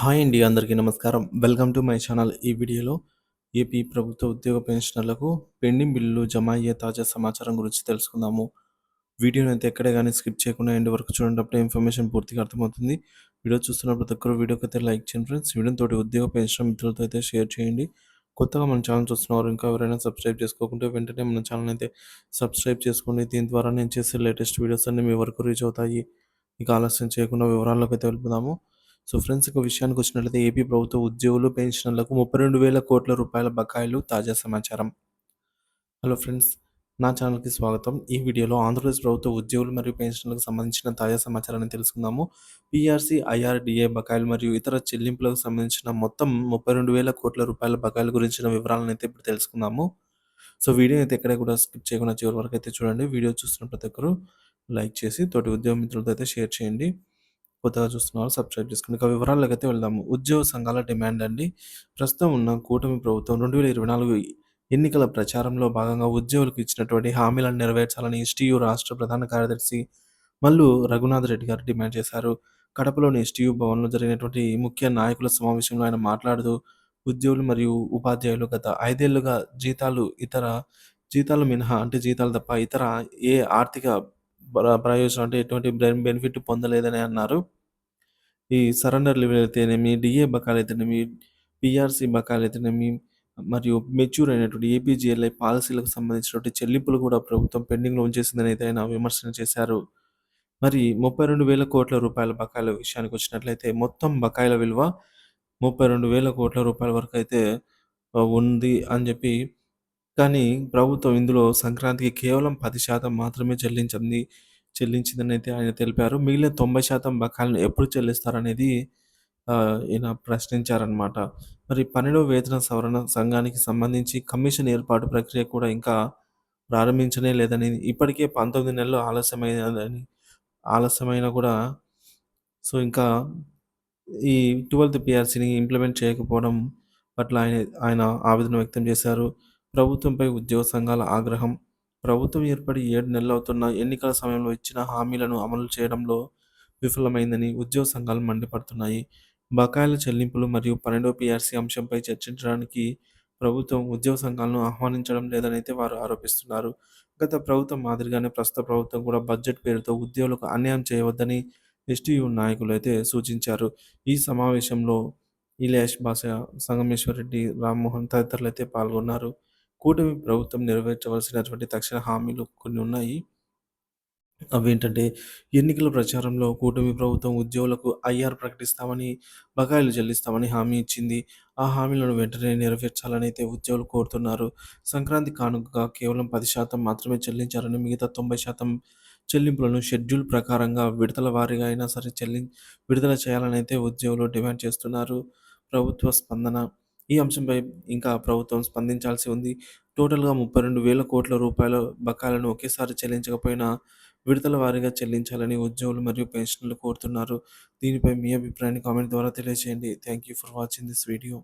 Hi అండి అందరికీ నమస్కారం. Welcome to my channel. ఈ వీడియోలో ఏపీ ప్రభుత్వ ఉద్యోగ పెన్షనర్లకు పెండింగ్ బిల్లులు జమ అయ్యే తాజా సమాచారం గురించి తెలుసుకుందాము. వీడియోని అయితే ఎక్కడే కానీ స్కిప్ చేయకుండా ఎండ్ వరకు చూడేటప్పుడు ఇన్ఫర్మేషన్ పూర్తిగా అర్థమవుతుంది. వీడియో చూస్తున్న ప్రతి ఒక్కరు వీడియోకి అయితే లైక్ చేయండి ఫ్రెండ్స్. వీడియో తోటి ఉద్యోగ పెన్షన్ మిత్రులతో అయితే షేర్ చేయండి. కొత్తగా మన ఛానల్ చూస్తున్నవారు ఇంకా ఎవరైనా సబ్స్క్రైబ్ చేసుకోకుంటే వెంటనే మన ఛానల్ అయితే సబ్స్క్రైబ్ చేసుకోండి. దీని ద్వారా నేను చేసే లేటెస్ట్ వీడియోస్ అన్ని మీ వరకు రీచ్ అవుతాయి. ఇక ఆలస్యం చేయకుండా వివరాల్లోకి అయితే వెళ్ళిపోదాము. సో ఫ్రెండ్స్ ఇక విషయానికి వచ్చినట్లయితే ఏపీ ప్రభుత్వ ఉద్యోగులు పెన్షనర్లకు ముప్పై రెండు వేల కోట్ల రూపాయల బకాయిలు తాజా సమాచారం. హలో ఫ్రెండ్స్ నా ఛానల్కి స్వాగతం. ఈ వీడియోలో ఆంధ్రప్రదేశ్ ప్రభుత్వ ఉద్యోగులు మరియు పెన్షన్లకు సంబంధించిన తాజా సమాచారాన్ని తెలుసుకుందాము. పీఆర్సీ ఐఆర్డిఏ బకాయిలు మరియు ఇతర చెల్లింపులకు సంబంధించిన మొత్తం ముప్పై రెండు వేల కోట్ల రూపాయల బకాయిల గురించిన వివరాలను అయితే ఇప్పుడు తెలుసుకుందాము. సో వీడియో అయితే ఎక్కడ కూడా స్కిప్ చేయకుండా చివరి వరకు అయితే చూడండి. వీడియో చూస్తున్న ప్రతి ఒక్కరు లైక్ చేసి తోటి ఉద్యోగ మిత్రులతో అయితే షేర్ చేయండి. కొత్తగా చూస్తున్నారు సబ్స్క్రైబ్ చేసుకోండి ఇక వివరాల్లోకి అయితే వెళ్దాము. ఉద్యోగ సంఘాల డిమాండ్ అండి. ప్రస్తుతం ఉన్న కూటమి ప్రభుత్వం రెండు వేల ఇరవై నాలుగు ఎన్నికల ప్రచారంలో భాగంగా ఉద్యోగులకు ఇచ్చినటువంటి హామీలను నెరవేర్చాలని ఎస్టీయు రాష్ట్ర ప్రధాన కార్యదర్శి మల్లు రఘునాథ్ రెడ్డి గారు డిమాండ్ చేశారు. కడపలోని ఎస్టీయు భవన్లో జరిగినటువంటి ముఖ్య నాయకుల సమావేశంలో ఆయన మాట్లాడుతూ ఉద్యోగులు మరియు ఉపాధ్యాయులు గత ఐదేళ్ళుగా జీతాలు ఇతర జీతాలు మినహా అంటే జీతాలు తప్ప ఇతర ఏ ఆర్థిక ప్రయోజనం అంటే ఎటువంటి బెనిఫిట్ పొందలేదని అన్నారు. ఈ సరెండర్ లీవ్ అయితేనేమి డిఏ బకాయిలు అయితేనేమి పిఆర్సీ బకాయిలు అయితేనేమి మరియు మెచ్యూర్ అయినటువంటి ఏపీజీఎల్ఐ పాలసీలకు సంబంధించినటువంటి చెల్లింపులు కూడా ప్రభుత్వం పెండింగ్లో ఉంచేసిందని అయితే ఆయన విమర్శన చేశారు. మరి ముప్పై రెండు వేల కోట్ల రూపాయల బకాయిల విషయానికి వచ్చినట్లయితే మొత్తం బకాయిల విలువ ముప్పై రెండు వేల కోట్ల రూపాయల వరకు అయితే ఉంది అని చెప్పి కానీ ప్రభుత్వం ఇందులో సంక్రాంతికి కేవలం పది శాతం మాత్రమే చెల్లించింది. చెల్లించిందని అయితే ఆయన తెలిపారు. మిగిలిన తొంభై శాతం బకాయిలను ఎప్పుడు చెల్లిస్తారనేది ఈయన ప్రశ్నించారనమాట మరి పన్నెండవ వేతన సవరణ సంఘానికి సంబంధించి కమిషన్ ఏర్పాటు ప్రక్రియ కూడా ఇంకా ప్రారంభించనే లేదని ఇప్పటికే పంతొమ్మిది నెలలు ఆలస్యమైనదని ఆలస్యమైన కూడా సో ఇంకా ఈ ట్వెల్త్ పిఆర్సీని ఇంప్లిమెంట్ చేయకపోవడం పట్ల ఆయన ఆయన ఆవేదన వ్యక్తం చేశారు. ప్రభుత్వంపై ఉద్యోగ సంఘాల ఆగ్రహం ప్రభుత్వం ఏర్పడి ఏడు నెలలు అవుతున్న ఎన్నికల సమయంలో ఇచ్చిన హామీలను అమలు చేయడంలో విఫలమైందని ఉద్యోగ సంఘాలు మండిపడుతున్నాయి. బకాయిల చెల్లింపులు మరియు పన్నెండో పిఆర్సీ అంశంపై చర్చించడానికి ప్రభుత్వం ఉద్యోగ సంఘాలను ఆహ్వానించడం లేదని అయితే వారు ఆరోపిస్తున్నారు. గత ప్రభుత్వం మాదిరిగానే ప్రస్తుత ప్రభుత్వం కూడా బడ్జెట్ పేరుతో ఉద్యోగులకు అన్యాయం చేయవద్దని ఎస్టీయు నాయకులు అయితే సూచించారు. ఈ సమావేశంలో ఇలేష్ భాష సంగమేశ్వర్ రెడ్డి రామ్మోహన్ తదితరులు అయితే పాల్గొన్నారు. కూటమి ప్రభుత్వం నెరవేర్చవలసినటువంటి తక్షణ హామీలు కొన్ని ఉన్నాయి. అవేంటంటే ఎన్నికల ప్రచారంలో కూటమి ప్రభుత్వం ఉద్యోగులకు ఐఆర్ ప్రకటిస్తామని బకాయిలు చెల్లిస్తామని హామీ ఇచ్చింది. ఆ హామీలను వెంటనే నెరవేర్చాలని అయితే ఉద్యోగులు కోరుతున్నారు. సంక్రాంతి కానుకగా కేవలం పది శాతం మాత్రమే చెల్లించారని మిగతా తొంభై శాతం చెల్లింపులను షెడ్యూల్ ప్రకారంగా విడుదల వారీగా అయినా సరే చెల్లి విడుదల చేయాలని అయితే ఉద్యోగులు డిమాండ్ చేస్తున్నారు. ప్రభుత్వ స్పందన ఈ అంశంపై ఇంకా ప్రభుత్వం స్పందించాల్సి ఉంది. టోటల్గా ముప్పై రెండు వేల కోట్ల రూపాయల బకాలను ఒకేసారి చెల్లించకపోయినా విడతల వారీగా చెల్లించాలని ఉద్యోగులు మరియు పెన్షన్లు కోరుతున్నారు. దీనిపై మీ అభిప్రాయాన్ని కామెంట్ ద్వారా తెలియజేయండి. Thank you for watching this video.